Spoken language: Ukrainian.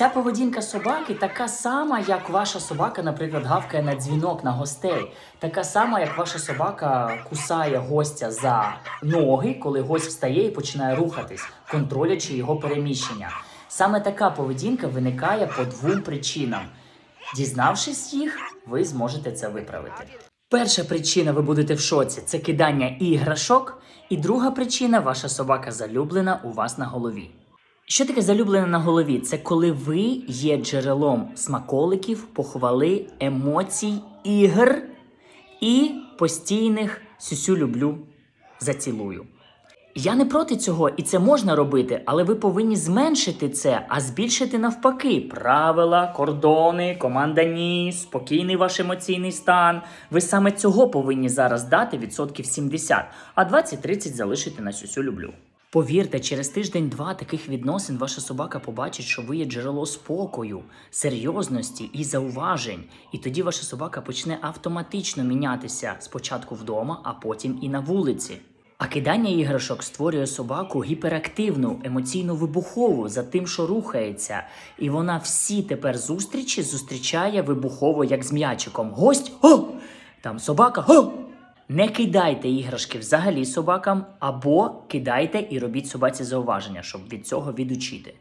Ця поведінка собаки така сама, як ваша собака, наприклад, гавкає на дзвінок на гостей. Така сама, як ваша собака кусає гостя за ноги, коли гость встає і починає рухатись, контролячи його переміщення. Саме така поведінка виникає по двом причинам. Дізнавшись їх, ви зможете це виправити. Перша причина, ви будете в шоці, це кидання іграшок. І друга причина ваша собака залюблена у вас на голові. Що таке залюблена на голові? Це коли ви є джерелом смаколиків, похвали, емоцій, ігр і постійних сюсю люблю, зацілую. Я не проти цього, і це можна робити, але ви повинні зменшити це, а збільшити навпаки правила, кордони, команда ні, спокійний ваш емоційний стан. Ви саме цього повинні зараз дати відсотків 70, а 20-30 залишити на сюсю люблю. Повірте, через тиждень-два таких відносин ваша собака побачить, що ви є джерело спокою, серйозності і зауважень. І тоді ваша собака почне автоматично мінятися спочатку вдома, а потім і на вулиці. А кидання іграшок створює собаку гіперактивну, емоційно вибухову за тим, що рухається. І вона всі тепер зустрічі зустрічає вибухово, як з м'ячиком. Гость! О! Там собака. О! Не кидайте іграшки взагалі собакам, або кидайте і робіть собаці зауваження, щоб від цього відучити.